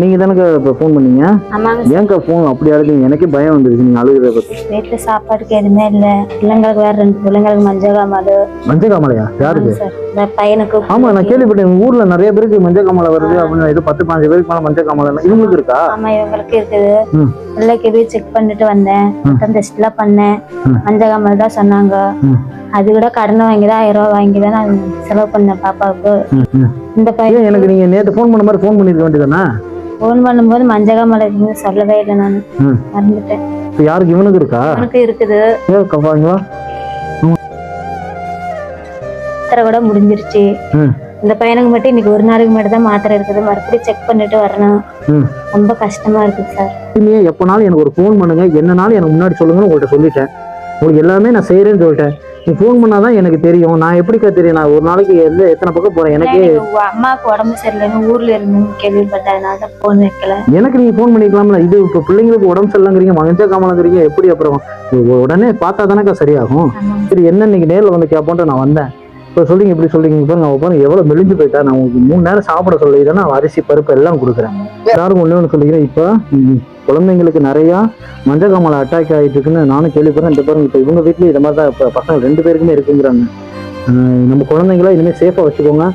நீங்க தானே இப்போ ஃபோன் பண்ணீங்க? ஏன்க்கா ஃபோன் அப்படி அழுதுங்க? எனக்கே பயம் வந்துருச்சு நீங்க அழுகுறத பத்தி. வீட்டுல சாப்பாடுக்கு எதுவுமே இல்ல. பிள்ளைங்களுக்கு வேற ரெண்டு பிள்ளைங்களுக்கு மஞ்சள் காமாடு மஞ்சள் காமலையா யாருக்கு பையனுக்கு ஆமா நான் கேள்விப்பட்டேன். உங்க ஊர்ல நிறைய பேருக்கு மஞ்சள் காமலை வருது அப்படின்னு. ஏதோ பத்து பாஞ்சு பேருக்கு மேல மஞ்சள் காமலை இவங்களுக்கு இருக்கா? ஆமா இவங்களுக்கு இருக்குது. பிள்ளைக்கு போய் செக் பண்ணிட்டு வந்தேன். டெஸ்ட் எல்லாம் பண்ணேன். மஞ்சள் காமல் தான் சொன்னாங்க. அது கூட கடன் வாங்கி தான் ஆயிரம் ரூபாய் வாங்கி தான் நான் செலவு பண்ணேன் பாப்பாவுக்கு. இந்த பையன் எனக்கு நீங்க நேத்து ஃபோன் பண்ண மாதிரி ஃபோன் பண்ணிருக்க வேண்டியதானே ஃபோன் பண்ணும்போது மஞ்சள் காமல் இருக்குன்னு சொல்லவே இல்லை நான். மறந்துட்டேன். இப்போ யாருக்கு இவனுக்கு இருக்கா? அவனுக்கு இருக்குது. மாத்திரை கூட முடிஞ்சிருச்சு. இந்த பையனுக்கு மட்டும் இன்னைக்கு ஒரு நாளைக்கு மட்டும் தான் மாத்திரை இருக்குது. மறுபடியும் செக் பண்ணிட்டு வரணும். ரொம்ப கஷ்டமா இருக்குது சார். இனிமே எப்போனாலும் எனக்கு ஒரு ஃபோன் பண்ணுங்க. என்னனாலும் எனக்கு முன்னாடி சொல்லுங்கன்னு உங்கள்கிட்ட சொல்லிட்டேன். உங்களுக்கு எல்லாமே நான் செய்கிறேன்னு சொல்லிட்டேன். நீ ஃபோன் பண்ணாதான் எனக்கு தெரியும். நான் எப்படிக்கா தெரியும்? நான் ஒரு நாளைக்கு எந்த எத்தனை பக்கம் போகிறேன் எனக்கே அம்மாவுக்கு உடம்பு சரியில்லைன்னு ஊர்ல இருந்து கேள்விப்பட்டேன். அதனால போன் வைக்கல. எனக்கு நீங்கள் ஃபோன் பண்ணிக்கலாம்ல. இது இப்போ பிள்ளைங்களுக்கு உடம்பு சரியில்லைங்கிறீங்க மஞ்சள் காமலங்கிறீங்க எப்படி அப்புறம்? உடனே பார்த்தா தானேக்கா சரியாகும். சரி என்ன இன்னைக்கு நேரில் வந்து கேட்போன்ட்டு நான் வந்தேன். இப்போ சொல்லிங்க இப்படி சொல்லிங்க. பாருங்க அவன் பாருங்க எவ்வளோ மெலிஞ்சு போயிட்டா. நான் உங்களுக்கு மூணு நேரம் சாப்பிட சொல்லிக்கிறேன் நான் அரிசி பருப்பு எல்லாம் கொடுக்குறேன். எல்லாரும் ஒன்று ஒன்று சொல்லிக்கிறேன். இப்போ குழந்தைங்களுக்கு நிறையா மஞ்சள் காமலை அட்டாக் ஆகிட்டு இருக்குன்னு நானும் கேள்விப்படுறேன். இந்த பாருங்க இப்போ இவங்க வீட்லேயும் இது மாதிரி தான் இப்போ பசங்க ரெண்டு பேருக்குமே இருக்குங்கிறாங்க. நம்ம குழந்தைங்கள இனிமேல் சேஃபாக வச்சுக்கோங்க.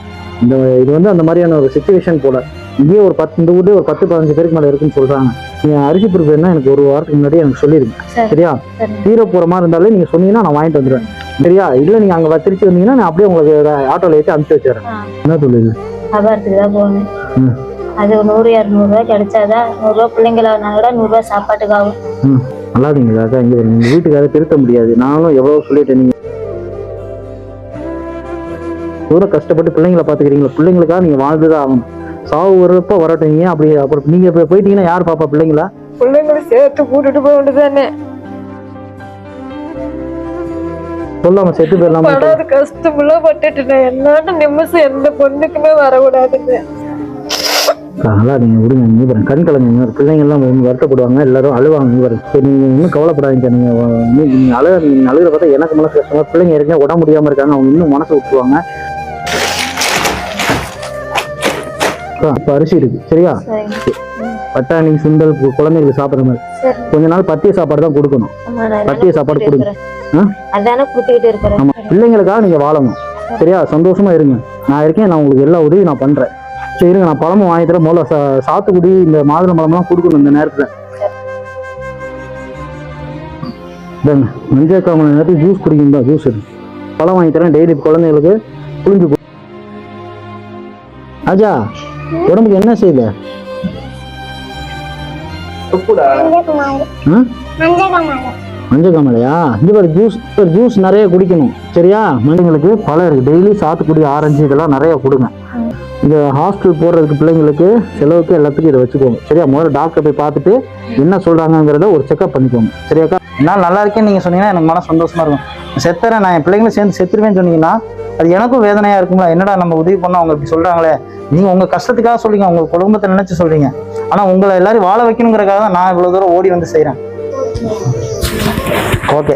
இந்த இது வந்து அந்த மாதிரியான ஒரு சுச்சுவேஷன் போல. இங்கேயே ஒரு பத்து இந்த ஊர்லேயே ஒரு பத்து பதினஞ்சு பேருக்கு மேலே இருக்குன்னு சொல்கிறாங்க நீங்கள் அரிசி பருப்பு என்ன எனக்கு ஒரு வாரத்துக்கு முன்னாடி எனக்கு சொல்லிடுங்க சரி. சரியா? சரி. தீர போகிற மாதிரி இருந்தாலே நீங்கள் சொன்னீங்கன்னா நான் வாங்கிட்டு வந்துடுவேன் சரியா? இல்லை நீங்கள் அங்கே வச்சிருச்சு வந்தீங்கன்னா நான் அப்படியே உங்களுக்கு ஆட்டோவில் ஏற்றி அனுப்பிச்சு வச்சிடுறேன். என்ன சொல்லுது அது ஒரு நூறு இரநூறுவா கிடைச்சாதான் நூறுரூவா பிள்ளைங்களா கூட நூறுரூவா சாப்பாட்டுக்கு ஆகும் ம் நல்லா இருந்தீங்களா அக்கா இங்கே உங்கள் வீட்டுக்காக திருத்த முடியாது. நானும் எவ்வளோ சொல்லிட்டேன் நீங்கள் தூரம் கஷ்டப்பட்டு பிள்ளைங்களை பார்த்துக்கிறீங்களா பிள்ளைங்களுக்காக நீங்கள் வாழ்ந்து தான் ஆகணும். சாவு வரப்போ வரட்டும். ஏன் அப்படி அப்புறம் நீங்கள் இப்போ போயிட்டீங்கன்னா யார் பாப்பா பிள்ளைங்களா? பிள்ளைங்களை சேர்த்து கூட்டிட்டு போக வேண்டியதானே சொல்லாம செத்து போயிடலாமா? படாத கஷ்டமெல்லாம் பட்டுட்டேன் என்னாட்ட நிமிஷம் எந்த பொண்ணுக்குமே வரக்கூடாதுன்னு. நல்லா நீங்கள் விடுங்க நீங்க பாருங்க. கண் கலங்க பிள்ளைங்க எல்லாம் வந்து வருத்தப்படுவாங்க எல்லாரும் அழுவாங்க நீங்க பாருங்க. சரி நீங்கள் இன்னும் கவலைப்படாதீங்க நீங்கள் நீங்கள் அழக நீங்கள் அழுகிற பார்த்தா எனக்கு மனசு கஷ்டமா பிள்ளைங்க ஏற்கனவே உடம்பு முடியாமல் இருக்காங்க அவங்க இன்னும் மனசு விட்டுருவாங்க இப்போ அரிசி இருக்கு சரியா? பட்டாணி சுண்டல் குழந்தைங்களுக்கு சாப்பிட்ற மாதிரி. கொஞ்ச நாள் பத்திய சாப்பாடு தான் கொடுக்கணும். ஆமா, பத்திய சாப்பாடு கொடுங்க. ஆ? அதானே கொடுத்துக்கிட்டு இருக்கிறேன். ஆமாம் பிள்ளைங்களுக்காக நீங்கள் வாழணும். சரியா? சந்தோஷமா இருங்க. நான் இருக்கேன் நான் உங்களுக்கு எல்லா உதவியும் நான் பண்ணுறேன் சரி இருங்க நான் பழமும் வாங்கி தரேன். முதல்ல சா சாத்துக்குடி இந்த மாதுளை பழம்லாம் கொடுக்கணும் இந்த நேரத்தில். இதாங்க மஞ்சள் காமலை நேரத்துக்கு ஜூஸ் குடிக்கணும் தான் ஜூஸ் இருக்கு. பழம் வாங்கி தரேன் டெய்லி குழந்தைங்களுக்கு புளிஞ்சு. அஜா உடம்புக்கு என்ன செய்யல? மஞ்சள் காமலையா? இங்கே பாரு ஜூஸ் ஜூஸ் நிறைய குடிக்கணும். சரியா? மஞ்சங்களுக்கு பழம் இருக்கு. டெய்லி சாத்துக்குடி ஆரஞ்சு இதெல்லாம் நிறைய கொடுங்க. இந்த ஹாஸ்டல் போடுறதுக்கு பிள்ளைங்களுக்கு செலவுக்கு எல்லாத்துக்கும் இதை வச்சுக்கோங்க. சரியா? முதல்ல டாக்டர் போய் பார்த்துட்டு என்ன சொல்றாங்கங்கிறத ஒரு செக்அப் பண்ணிக்கோங்க. சரியாக்கா? நான் நல்லா இருக்கேன்னு நீங்க சொன்னீங்கன்னா எனக்கு மன சந்தோஷமா இருக்கும். செத்துறேன் நான் என் பிள்ளைங்களும் சேர்ந்து செத்துருவேன்னு சொன்னீங்கன்னா அது எனக்கும் வேதனையா இருக்கும்ல. என்னடா நம்ம உதவி பண்ணா அவங்க இப்படி சொல்றாங்களே? நீங்க உங்க கஷ்டத்துக்காக சொல்றீங்க உங்க குடும்பத்தை நினைச்சு சொல்றீங்க. ஆனா உங்களை எல்லாரும் வாழ வைக்கணுங்கிறக்காக தான் நான் இவ்வளவு தூரம் ஓடி வந்து செய்றேன். ஓகே